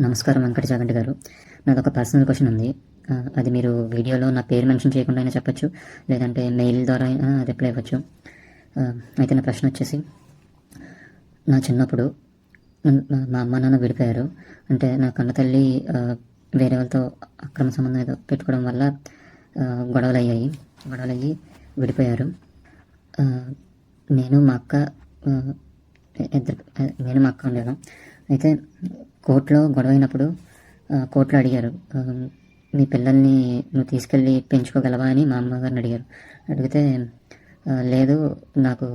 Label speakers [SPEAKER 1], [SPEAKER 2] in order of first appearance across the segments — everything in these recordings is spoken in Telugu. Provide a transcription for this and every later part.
[SPEAKER 1] నమస్కారం వెంకట జాగంటి గారు. నాకు ఒక పర్సనల్ క్వశ్చన్ ఉంది అది మీరు వీడియోలో నా పేరు మెన్షన్ చేయకుండా అయినా చెప్పచ్చు లేదంటే మెయిల్ ద్వారా అయినా రిప్లై ఇవ్వచ్చు అయితే నా ప్రశ్న వచ్చేసి నా చిన్నప్పుడు మా- అమ్మ నాన్న విడిపోయారు. అంటే నా కన్న తల్లి వేరే వాళ్ళతో అక్రమ సంబంధం ఏదో పెట్టుకోవడం వల్ల గొడవలు అయ్యాయి గొడవలు అయ్యి విడిపోయారు నేను మా అక్క ఇద్దరు నేను మా అక్క ఉండేవాళ్ళం. అయితే కోర్టులో గొడవ అయినప్పుడు కోర్టులో అడిగారు మీ పిల్లల్ని నువ్వు తీసుకెళ్ళి పెంచుకోగలవా? అని మా అమ్మగారిని అడిగారు. అడిగితే లేదు నాకు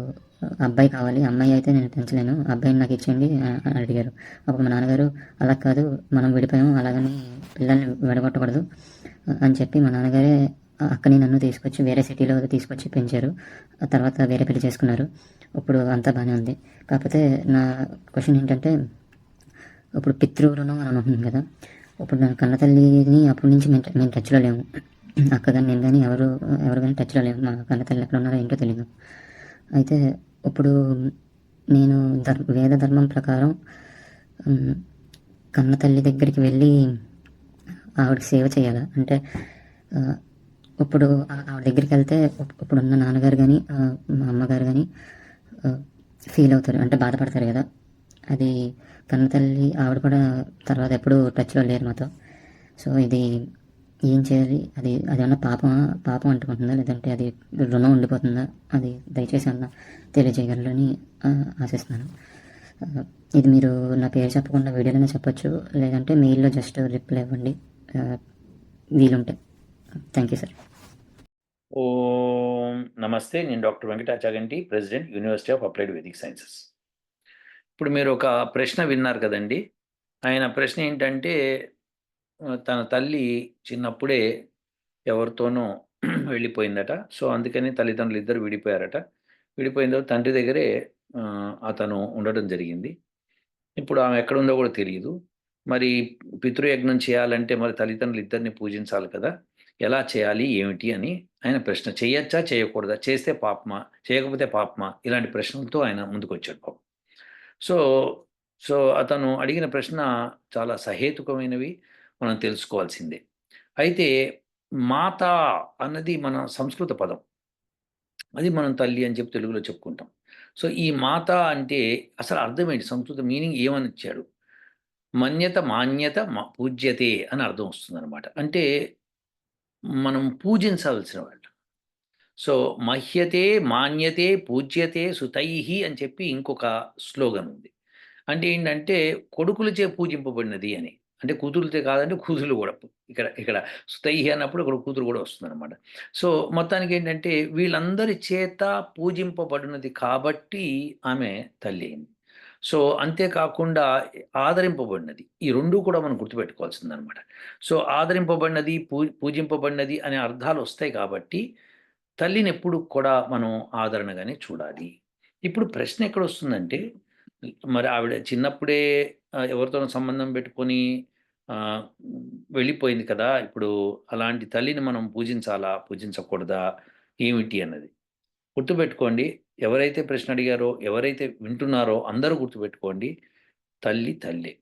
[SPEAKER 1] అబ్బాయి కావాలి అమ్మాయి అయితే నేను పెంచలేను అబ్బాయిని నాకు ఇచ్చేయండి అని అడిగారు. అప్పుడు మా నాన్నగారు అలా కాదు మనం విడిపోయాము అలాగని పిల్లల్ని విడగొట్టకూడదు అని చెప్పి మా నాన్నగారే అక్కని నన్ను తీసుకొచ్చి వేరే సిటీలో తీసుకొచ్చి పెంచారు తర్వాత వేరే పెళ్ళి చేసుకున్నారు ఇప్పుడు అంతా బాగానే ఉంది. కాకపోతే నా క్వశ్చన్ ఏంటంటే ఇప్పుడు పితృ అని అనుకుంటుంది కదా. ఇప్పుడు నా కన్న తల్లిని అప్పటి నుంచి మేము మేము టచ్లో లేము. అక్క కానీ నేను కానీ ఎవరు ఎవరు కానీ టచ్లో లేము. మా కన్న తల్లి ఎక్కడ ఉన్నారో ఏంటో తెలియదు అయితే ఇప్పుడు నేను ధర్ వేద ధర్మం ప్రకారం కన్న తల్లి దగ్గరికి వెళ్ళి ఆవిడకి సేవ చేయాలి? అంటే ఇప్పుడు ఆవిడ దగ్గరికి వెళ్తే ఇప్పుడున్న నాన్నగారు కానీ మా అమ్మగారు కానీ ఫీల్ అవుతారు. అంటే బాధపడతారు కదా. అది కన్న తల్లి ఆవిడ కూడా తర్వాత ఎప్పుడు టచ్లో లేరు మాతో. సో ఇది ఏం చేయాలి? అది అది ఏమన్నా పాపం పాపం అంటుకుంటుందా? లేదంటే అది రుణం ఉండిపోతుందా? అది దయచేసి అన్న తెలియజేయగలరని ఆశిస్తున్నాను. ఇది మీరు నా పేరు చెప్పకుండా వీడియోలోనే చెప్పొచ్చు. లేదంటే మెయిల్లో జస్ట్ రిప్లై ఇవ్వండి. వీలుంటే. Thank you sir.
[SPEAKER 2] ఓ నమస్తే. నేను doctor Venkatachaganti president university of applied Vedic sciences. ఇప్పుడు మీరు ఒక ప్రశ్న విన్నారు కదండి. ఆయన ప్రశ్న ఏంటంటే తన తల్లి చిన్నప్పుడే ఎవరితోనో వెళ్ళిపోయిందట. సో అందుకని తల్లిదండ్రులు ఇద్దరు విడిపోయారట. విడిపోయిన తర్వాత తండ్రి దగ్గరే అతను ఉండడం జరిగింది. ఇప్పుడు ఆమె ఎక్కడుందో కూడా తెలియదు. మరి పితృయజ్ఞం చేయాలంటే మరి తల్లిదండ్రులు ఇద్దరిని పూజించాలి కదా. ఎలా చేయాలి ఏమిటి అని ఆయన ప్రశ్న. చేయొచ్చా చేయకూడదా? చేస్తే పాపమా? చేయకపోతే పాపమా? ఇలాంటి ప్రశ్నలతో ఆయన ముందుకు వచ్చాడు పాపం. సో సో అతను అడిగిన ప్రశ్న చాలా సహేతుకమైనవి మనం తెలుసుకోవాల్సిందే. అయితే మాత అన్నది మన సంస్కృత పదం. అది మనం తల్లి అని చెప్పి తెలుగులో చెప్పుకుంటాం. సో ఈ మాత అంటే అసలు అర్థమేంటి? సంస్కృత మీనింగ్ ఏమని ఇచ్చాడు మన్యత మాన్యత మ- పూజ్యతే అని అర్థం వస్తుంది అనమాట అంటే మనం పూజించాల్సిన వాళ్ళు. సో మహ్యతే మాన్యతే పూజ్యతే సుతైహి అని చెప్పి ఇంకొక స్లోగన్ ఉంది. అంటే ఏంటంటే కొడుకులచే పూజింపబడినది అని. అంటే కూతురుతే కాదంటే కూతురు కూడా. ఇక్కడ ఇక్కడ సుతైహి అన్నప్పుడు ఇక్కడ కూతురు కూడా వస్తుంది అనమాట సో మొత్తానికి ఏంటంటే వీళ్ళందరి చేత పూజింపబడినది కాబట్టి ఆమె తల్లి అయింది. సో అంతేకాకుండా ఆదరింపబడినది. ఈ రెండు కూడా మనం గుర్తుపెట్టుకోవాల్సింది అనమాట సో ఆదరింపబడినది పూ పూజింపబడినది అనే అర్థాలు వస్తాయి కాబట్టి తల్లిని ఎప్పుడు కూడా మనం ఆదరణగానే చూడాలి. ఇప్పుడు ప్రశ్న ఎక్కడ వస్తుందంటే మరి ఆవిడ చిన్నప్పుడే ఎవరితోనో సంబంధం పెట్టుకొని వెళ్ళిపోయింది కదా ఇప్పుడు అలాంటి తల్లిని మనం పూజించాలా పూజించకూడదా ఏమిటి అన్నది. గుర్తుపెట్టుకోండి ఎవరైతే ప్రశ్న అడిగారో ఎవరైతే వింటున్నారో అందరూ గుర్తుపెట్టుకోండి తల్లి తల్లి.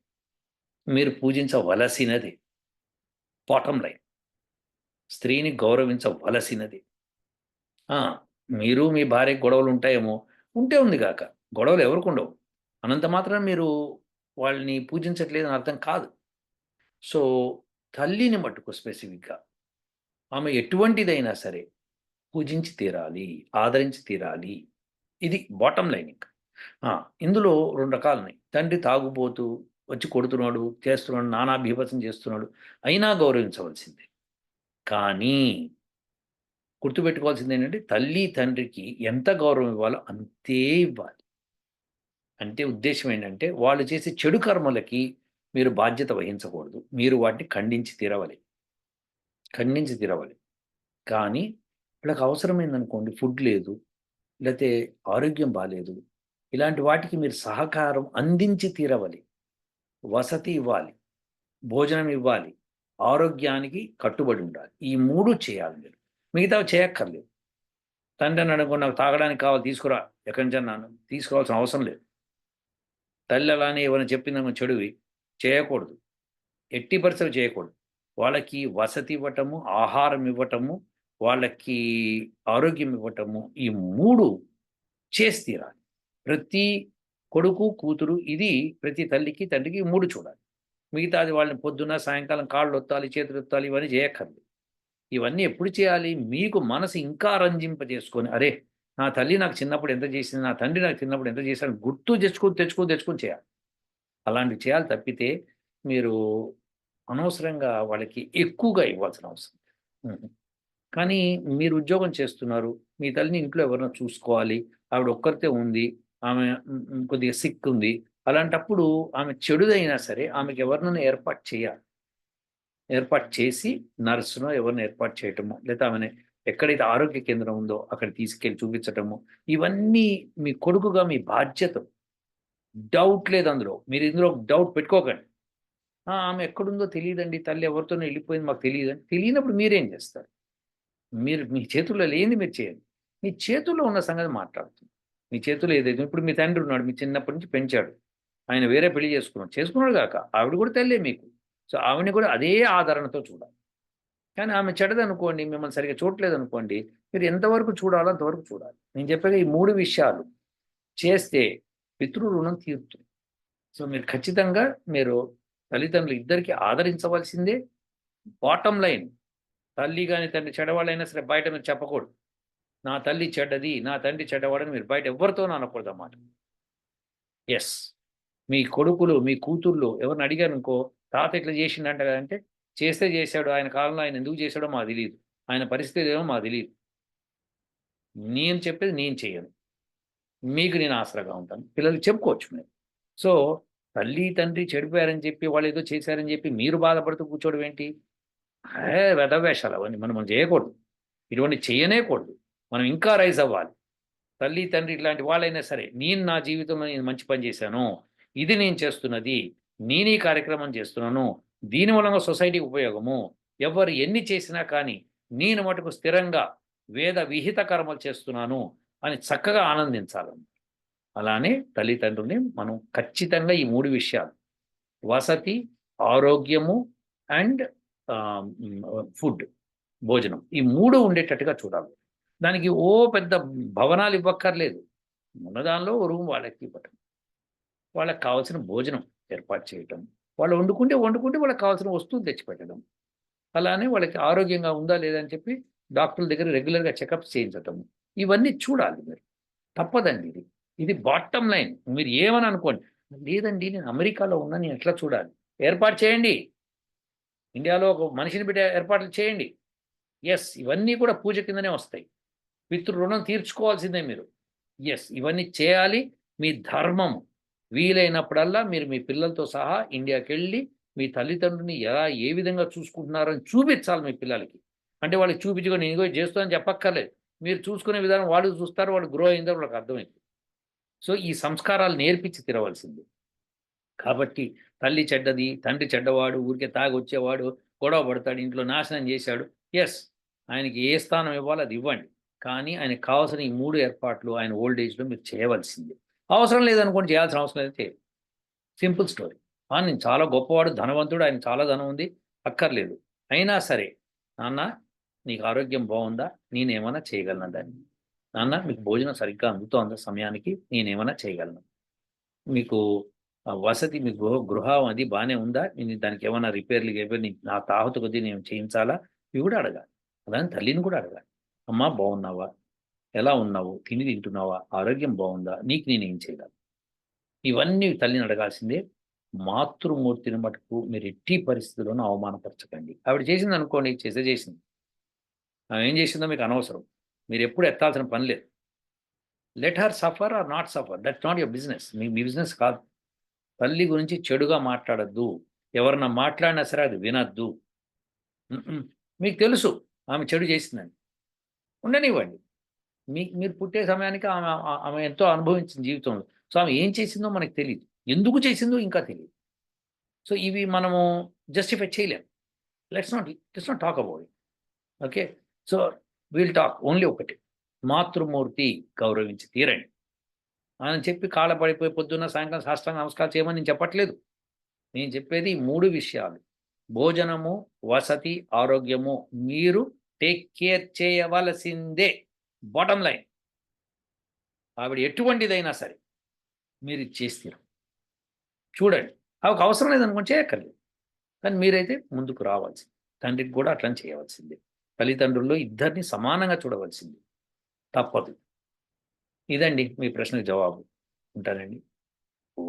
[SPEAKER 2] మీరు పూజించవలసినది. Bottom line. స్త్రీని గౌరవించవలసినది. మీరు మీ భార్య గొడవలు ఉంటాయేమో ఉంటే ఉంది కాక గొడవలు ఎవరికి ఉండవు. అనంత మాత్రం మీరు వాళ్ళని పూజించట్లేదని అర్థం కాదు. సో తల్లిని మట్టుకు స్పెసిఫిక్గా ఆమె ఎటువంటిదైనా సరే పూజించి తీరాలి ఆదరించి తీరాలి. ఇది బాటమ్ లైన్ ఇంకా. ఇందులో రెండు రకాలు ఉన్నాయి తండ్రి తాగుబోతూ వచ్చి కొడుతున్నాడు చేస్తున్నాడు నానా బీభత్సం చేస్తున్నాడు అయినా గౌరవించవలసిందే. కానీ గుర్తుపెట్టుకోవాల్సింది ఏంటంటే తల్లి తండ్రికి ఎంత గౌరవం ఇవ్వాలో అంతే ఇవ్వాలి. అంటే ఉద్దేశం ఏంటంటే వాళ్ళు చేసే చెడు కర్మలకి మీరు బాధ్యత వహించకూడదు. మీరు వాటిని ఖండించి తీరవాలి. ఖండించి తీరవాలి. కానీ వాళ్ళకి అవసరమైందనుకోండి ఫుడ్ లేదు లేకపోతే ఆరోగ్యం బాగాలేదు ఇలాంటి వాటికి మీరు సహకారం అందించి తీరవాలి. వసతి ఇవ్వాలి భోజనం ఇవ్వాలి ఆరోగ్యానికి కట్టుబడి ఉండాలి. ఈ మూడు చేయాలి మీరు. మిగతావి చేయక్కర్లేదు. తండ్రి అని అనుకో నాకు తాగడానికి కావాలి తీసుకురా ఎక్కడి నుంచి అన్నాను. తీసుకోవాల్సిన అవసరం లేదు. తల్లి అలానే ఏమైనా చెప్పిందనుకో చెడువి. చేయకూడదు. ఎట్టి పరిస్థితులు చేయకూడదు. వాళ్ళకి వసతి ఇవ్వటము ఆహారం ఇవ్వటము వాళ్ళకి ఆరోగ్యం ఇవ్వటము ఈ మూడు చేసి తీరాలి. ప్రతి కొడుకు కూతురు ఇది ప్రతి తల్లికి తండ్రికి మూడు చూడాలి. మిగతాది వాళ్ళని పొద్దున్న సాయంకాలం కాళ్ళు ఒత్తాలి చేతులు ఒత్తాలి ఇవన్నీ చేయక్కర్లేదు. ఇవన్నీ ఎప్పుడు చేయాలి? మీకు మనసు ఇంకా రంజింపజేసుకొని అరే నా తల్లి నాకు చిన్నప్పుడు ఎంత చేసింది నా తండ్రి నాకు చిన్నప్పుడు ఎంత చేశాడు గుర్తు తెచ్చుకొని తెచ్చుకొని తెచ్చుకొని చేయాలి. అలాంటివి చేయాలి తప్పితే మీరు అనవసరంగా వాళ్ళకి ఎక్కువగా ఇవ్వాల్సిన అవసరం. కానీ మీరు ఉద్యోగం చేస్తున్నారు మీ తల్లిని ఇంట్లో ఎవరైనా చూసుకోవాలి ఆవిడ ఒక్కరితే ఉంది ఆమె కొద్దిగా సిక్ ఉంది అలాంటప్పుడు ఆమె చెడుదైనా సరే ఆమెకి ఎవరినైనా ఏర్పాటు చేయాలి. ఏర్పాటు చేసి నర్సును ఎవరిని ఏర్పాటు చేయటము లేదా ఆమెను ఎక్కడైతే ఆరోగ్య కేంద్రం ఉందో అక్కడ తీసుకెళ్ళి చూపించటము ఇవన్నీ మీ కొడుకుగా మీ బాధ్యత. డౌట్ లేదు అందులో. మీరు ఇందులో డౌట్ పెట్టుకోకండి. ఆమె ఎక్కడుందో తెలియదండి తల్లి ఎవరితోనో వెళ్ళిపోయింది మాకు తెలియదు తెలియనప్పుడు మీరేం చేస్తారు? మీరు మీ చేతుల్లో లేనిది మీరు చేయండి. మీ చేతుల్లో ఉన్న సంగతి మాట్లాడుతుంది. మీ చేతుల్లో ఏదైతే ఇప్పుడు మీ తండ్రి ఉన్నాడు మీ చిన్నప్పటి నుంచి పెంచాడు. ఆయన వేరే పెళ్ళి చేసుకున్నాడు. చేసుకున్నాడు కాక ఆవిడ కూడా తల్లే మీకు. సో ఆమెని కూడా అదే ఆదరణతో చూడాలి. కానీ ఆమె చెడదనుకోండి మిమ్మల్ని సరిగ్గా చూడలేదు అనుకోండి మీరు ఎంతవరకు చూడాలో అంతవరకు చూడాలి. నేను చెప్పాక ఈ మూడు విషయాలు చేస్తే పితృ రుణం తీరుతుంది. సో మీరు ఖచ్చితంగా మీరు తల్లిదండ్రులు ఇద్దరికి ఆదరించవలసిందే. బాటం లైన్ తల్లి కానీ తండ్రి చెడవాళ్ళైనా సరే బయట మీరు చెప్పకూడదు. నా తల్లి చెడ్డది నా తండ్రి చెడ్డవాడని మీరు బయట ఎవరితోనూ అనకూడదు అన్నమాట ఎస్ మీ కొడుకులు మీ కూతుర్లు ఎవరిని అడిగారు అనుకో తాత ఇట్లా చేసిండంట కదంటే చేస్తే చేశాడు ఆయన కాలంలో ఆయన ఎందుకు చేశాడో మాకు తెలియదు ఆయన పరిస్థితి ఏమో మాకు తెలియదు నేను చెప్పేది నేను చేయను. మీకు నేను ఆసరాగా ఉంటాను. పిల్లలు చెప్పుకోవచ్చు మీరు. సో తల్లి తండ్రి చెడిపోయారని చెప్పి వాళ్ళు ఏదో చేశారని చెప్పి మీరు బాధపడుతూ కూర్చోవడం ఏంటి? ఏ వెధవేషాలు అవన్నీ. మనం మనం చేయకూడదు. ఇటువంటి చేయనేకూడదు. మనం ఇంకా రైజ్ అవ్వాలి. తల్లి తండ్రి ఇట్లాంటి వాళ్ళైనా సరే నేను నా జీవితంలో నేను మంచి పని చేశాను. ఇది నేను చేస్తున్నది. నేను ఈ కార్యక్రమం చేస్తున్నాను. దీని మూలంగా సొసైటీ ఉపయోగము. ఎవరు ఎన్ని చేసినా కానీ నేను మటుకు స్థిరంగా వేద విహిత కర్మలు చేస్తున్నాను అని చక్కగా ఆనందించాలి. అలానే తల్లిదండ్రుల్ని మనం ఖచ్చితంగా ఈ మూడు విషయాలు వసతి ఆరోగ్యము అండ్ ఫుడ్ భోజనం ఈ మూడు ఉండేటట్టుగా చూడాలి. దానికి ఓ పెద్ద భవనాలు ఇవ్వక్కర్లేదు. ఉన్నదానిలో రూమ్ వాళ్ళకి ఇవ్వటం. వాళ్ళకి కావాల్సిన భోజనం. ఏర్పాటు చేయటం. వాళ్ళు వండుకుంటే వండుకుంటే వాళ్ళకి కావాల్సిన వస్తువులు తెచ్చిపెట్టడం. అలానే వాళ్ళకి ఆరోగ్యంగా ఉందా లేదా అని చెప్పి డాక్టర్ల దగ్గర రెగ్యులర్గా చెకప్స్ చేయించటం ఇవన్నీ చూడాలి మీరు. తప్పదండి ఇది. ఇది బాటమ్ లైన్. మీరు ఏమని అనుకోండి లేదండి నేను అమెరికాలో ఉన్నా నేను ఎట్లా చూడాలి? ఏర్పాటు చేయండి. ఇండియాలో ఒక మనిషిని బిడ్డ ఏర్పాట్లు చేయండి. ఎస్ ఇవన్నీ కూడా పూజ కిందనే వస్తాయి. పితృ రుణం తీర్చుకోవాల్సిందే మీరు. ఎస్ ఇవన్నీ చేయాలి. మీ ధర్మము. వీలైనప్పుడల్లా మీరు మీ పిల్లలతో సహా ఇండియాకి వెళ్ళి మీ తల్లిదండ్రుని ఎలా ఏ విధంగా చూసుకుంటున్నారని చూపించాలి మీ పిల్లలకి. అంటే వాళ్ళకి చూపించుకొని నేను ఇదిగో చేస్తానని చెప్పక్కర్లేదు. మీరు చూసుకునే విధానం వాళ్ళు చూస్తారు వాళ్ళు గ్రో అయిందో వాళ్ళకి అర్థమైంది సో ఈ సంస్కారాలు నేర్పించి తిరవలసింది కాబట్టి తల్లి చెడ్డది తండ్రి చెడ్డవాడు ఊరికే తాగొచ్చేవాడు గొడవ పడతాడు ఇంట్లో నాశనం చేశాడు. ఎస్ ఆయనకి ఏ స్థానం ఇవ్వాలో అది ఇవ్వండి. కానీ ఆయనకు కావాల్సిన ఈ మూడు ఏర్పాట్లు ఆయన ఓల్డ్ ఏజ్లో మీరు చేయవలసిందే. అవసరం లేదనుకోండి చేయాల్సిన అవసరం లేదు చేయాలి సింపుల్ స్టోరీ. నేను చాలా గొప్పవాడు ధనవంతుడు ఆయన చాలా ధనం ఉంది అక్కర్లేదు. అయినా సరే నాన్న నీకు ఆరోగ్యం బాగుందా? నేనేమైనా చేయగలను దాన్ని? నాన్న మీకు భోజనం సరిగ్గా అందుతోందా సమయానికి? నేనేమైనా చేయగలను. మీకు వసతి మీ గృహ గృహం అది బాగానే ఉందా? నేను దానికి ఏమైనా రిపేర్లు గిపేర్ నా తాహత కొద్దీ నేను చేయించాలా? ఇవి కూడా అడగాలి. అలానే తల్లిని కూడా అడగాలి. అమ్మా బాగున్నావా? ఎలా ఉన్నావు? తిని తింటున్నావా? ఆరోగ్యం బాగుందా? నీకు నేను ఏం చేయగలను? ఇవన్నీ తల్లిని అడగాల్సిందే. మాతృమూర్తిని మటుకు మీరు ఎట్టి పరిస్థితుల్లోనూ అవమానపరచకండి. ఆవిడ చేసింది అనుకోండి చేసే చేసింది. ఆమె ఏం చేసిందో మీకు అనవసరం. మీరు ఎప్పుడు ఎత్తాల్సిన పని లేదు. Let her suffer or not suffer that's not your business మీ మీ బిజినెస్ కాదు. తల్లి గురించి చెడుగా మాట్లాడద్దు. ఎవరన్నా మాట్లాడినా సరే అది వినద్దు. మీకు తెలుసు. ఆమె చెడు చేసిందని. ఉండనివ్వండి. మీ మీరు పుట్టే సమయానికి ఆమె ఆమె ఎంతో అనుభవించింది జీవితంలో. సో ఆమె ఏం చేసిందో మనకు తెలియదు ఎందుకు చేసిందో ఇంకా తెలియదు సో ఇవి మనము జస్టిఫై చేయలేం. Let's not let's not talk about it okay so we'll talk only ఒకటి. మాతృమూర్తి గౌరవించి తీరండి. అని చెప్పి కాళ్ళ పడిపోయి పొద్దున్న సాయంకాలం సాష్టాంగ నమస్కారం చేయమని నేను చెప్పట్లేదు. నేను చెప్పేది మూడు విషయాలు. భోజనము వసతి ఆరోగ్యము మీరు టేక్ కేర్ చేయవలసిందే. బాటం లైన్ ఆవిడ ఎటువంటిదైనా సరే మీరు ఇది చేస్తారు. చూడండి ఆవిడకు అవసరం లేదనుకోండి చేయక్కర్లేదు. కానీ మీరైతే ముందుకు రావాల్సింది. తండ్రికి కూడా అట్లా చేయవలసిందే. తల్లిదండ్రుల్లో ఇద్దరిని సమానంగా చూడవలసింది. తప్పదు. ఇదండి మీ ప్రశ్నకు జవాబు. ఉంటానండి. ఓ